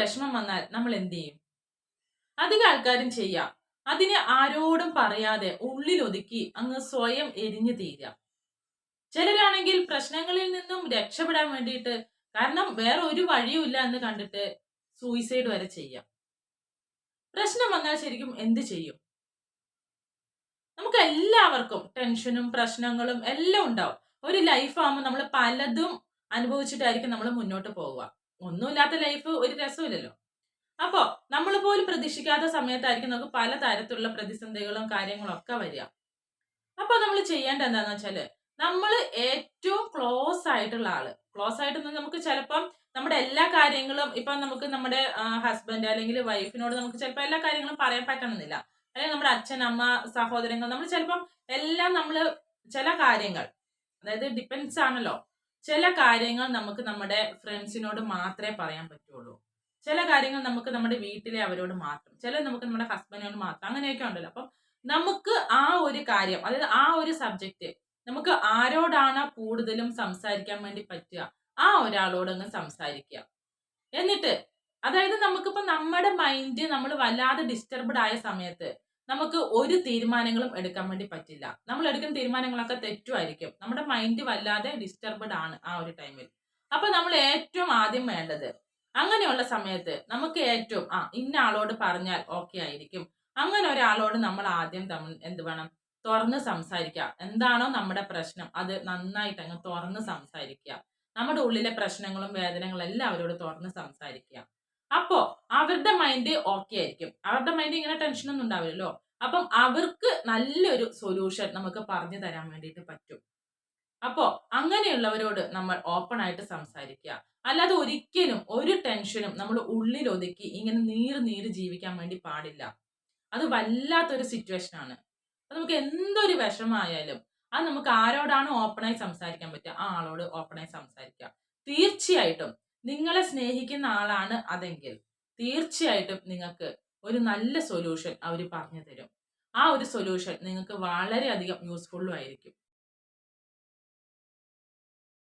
വിഷമം വന്നാൽ നമ്മൾ എന്ത് ചെയ്യും? അധിക ആൾക്കാരും ചെയ്യാം. അതിനെ ആരോടും പറയാതെ ഉള്ളിൽ ഒതുക്കി അങ്ങ് സ്വയം എരിഞ്ഞു തീരാം ചിലരാണെങ്കിൽ പ്രശ്നങ്ങളിൽ നിന്നും രക്ഷപ്പെടാൻ വേണ്ടിയിട്ട് കാരണം വേറെ ഒരു വഴിയും ഇല്ല എന്ന് കണ്ടിട്ട് സൂയിസൈഡ് വരെ ചെയ്യാം. പ്രശ്നം വന്നാൽ ശരിക്കും എന്ത് ചെയ്യും? നമുക്ക് എല്ലാവർക്കും ടെൻഷനും പ്രശ്നങ്ങളും എല്ലാം ഉണ്ടാവും. ഒരു ലൈഫ് ആകുമ്പോൾ നമ്മൾ പലതും അനുഭവിച്ചിട്ടായിരിക്കും നമ്മൾ മുന്നോട്ട് പോവുക. ഒന്നുമില്ലാത്ത ലൈഫ് ഒരു രസമില്ലല്ലോ. അപ്പോ നമ്മൾ പോലും പ്രതീക്ഷിക്കാത്ത സമയത്തായിരിക്കും നമുക്ക് പല തരത്തിലുള്ള പ്രതിസന്ധികളും കാര്യങ്ങളും ഒക്കെ വരിക. അപ്പൊ നമ്മൾ ചെയ്യേണ്ട എന്താന്ന് വെച്ചാൽ നമ്മൾ ഏറ്റവും ക്ലോസ് ആയിട്ടുള്ള ആൾ. ക്ലോസ് ആയിട്ട് നമുക്ക് ചിലപ്പം നമ്മുടെ എല്ലാ കാര്യങ്ങളും ഇപ്പൊ നമുക്ക് നമ്മുടെ ഹസ്ബൻഡ് അല്ലെങ്കിൽ വൈഫിനോട് നമുക്ക് ചിലപ്പോൾ എല്ലാ കാര്യങ്ങളും പറയാൻ പറ്റണമെന്നില്ല. അല്ലെങ്കിൽ നമ്മുടെ അച്ഛൻ അമ്മ സഹോദരങ്ങൾ നമ്മൾ ചിലപ്പം എല്ലാം നമ്മൾ ചില കാര്യങ്ങൾ അതായത് ഡിപ്പെൻസ് ആണല്ലോ. ചില കാര്യങ്ങൾ നമുക്ക് നമ്മുടെ ഫ്രണ്ട്സിനോട് മാത്രമേ പറയാൻ പറ്റുള്ളൂ. ചില കാര്യങ്ങൾ നമുക്ക് നമ്മുടെ വീട്ടിലെ അവരോട് മാത്രം ചില നമുക്ക് നമ്മുടെ ഹസ്ബൻഡിനോട് മാത്രം അങ്ങനെയൊക്കെ ഉണ്ടല്ലോ. അപ്പം നമുക്ക് ആ ഒരു കാര്യം അതായത് ആ ഒരു സബ്ജക്റ്റ് നമുക്ക് ആരോടാണ് കൂടുതലും സംസാരിക്കാൻ വേണ്ടി പറ്റുക? ആ ഒരാളോട് അങ്ങ് സംസാരിക്കുക. എന്നിട്ട് അതായത് നമുക്കിപ്പോ നമ്മുടെ മൈൻഡ് നമ്മൾ വല്ലാതെ ഡിസ്റ്റർബ്ഡ് ആയ സമയത്ത് നമുക്ക് ഒരു തീരുമാനങ്ങളും എടുക്കാൻ വേണ്ടി പറ്റില്ല. നമ്മൾ എടുക്കുന്ന തീരുമാനങ്ങളൊക്കെ തെറ്റുമായിരിക്കും. നമ്മുടെ മൈൻഡ് വല്ലാതെ ഡിസ്റ്റർബ്ഡ് ആണ് ആ ഒരു ടൈമിൽ അപ്പൊ നമ്മൾ ഏറ്റവും ആദ്യം വേണ്ടത് അങ്ങനെയുള്ള സമയത്ത് നമുക്ക് ഏറ്റവും ആ ഇന്ന ആളോട് പറഞ്ഞാൽ ഓക്കെ ആയിരിക്കും. അങ്ങനെ ഒരാളോട് നമ്മൾ ആദ്യം എന്ത് വേണം? തുറന്ന് സംസാരിക്കുക. എന്താണോ നമ്മുടെ പ്രശ്നം അത് നന്നായിട്ട് അങ്ങ് തുറന്ന് സംസാരിക്കുക. നമ്മുടെ ഉള്ളിലെ പ്രശ്നങ്ങളും വേദനകളും എല്ലാം അവരോട് തുറന്ന് സംസാരിക്കുക. അപ്പോ അവരുടെ മൈൻഡ് ഓക്കെ ആയിരിക്കും. അവരുടെ മൈൻഡ് ഇങ്ങനെ ടെൻഷനൊന്നും ഉണ്ടാവില്ലല്ലോ. അപ്പം അവർക്ക് നല്ലൊരു സൊല്യൂഷൻ നമുക്ക് പറഞ്ഞു തരാൻ വേണ്ടിയിട്ട് പറ്റും. അപ്പോ അങ്ങനെയുള്ളവരോട് നമ്മൾ ഓപ്പൺ ആയിട്ട് സംസാരിക്കുക. അല്ലാതെ ഒരിക്കലും ഒരു ടെൻഷനും നമ്മൾ ഉള്ളിൽ ഒതുക്കി ഇങ്ങനെ നീര് നീര് ജീവിക്കാൻ വേണ്ടി പാടില്ല. അത് വല്ലാത്തൊരു സിറ്റുവേഷൻ ആണ്. നമുക്ക് എന്തൊരു വിഷമായാലും അത് നമുക്ക് ആരോടാണ് ഓപ്പണായി സംസാരിക്കാൻ പറ്റുക ആ ആളോട് ഓപ്പണായി സംസാരിക്കുക. തീർച്ചയായിട്ടും നിങ്ങളെ സ്നേഹിക്കുന്ന ആളാണ് അതെങ്കിൽ തീർച്ചയായിട്ടും നിങ്ങൾക്ക് ഒരു നല്ല സൊല്യൂഷൻ അവർ പറഞ്ഞു തരും ആ ഒരു സൊല്യൂഷൻ നിങ്ങൾക്ക് വളരെയധികം യൂസ്ഫുള്ളും ആയിരിക്കും.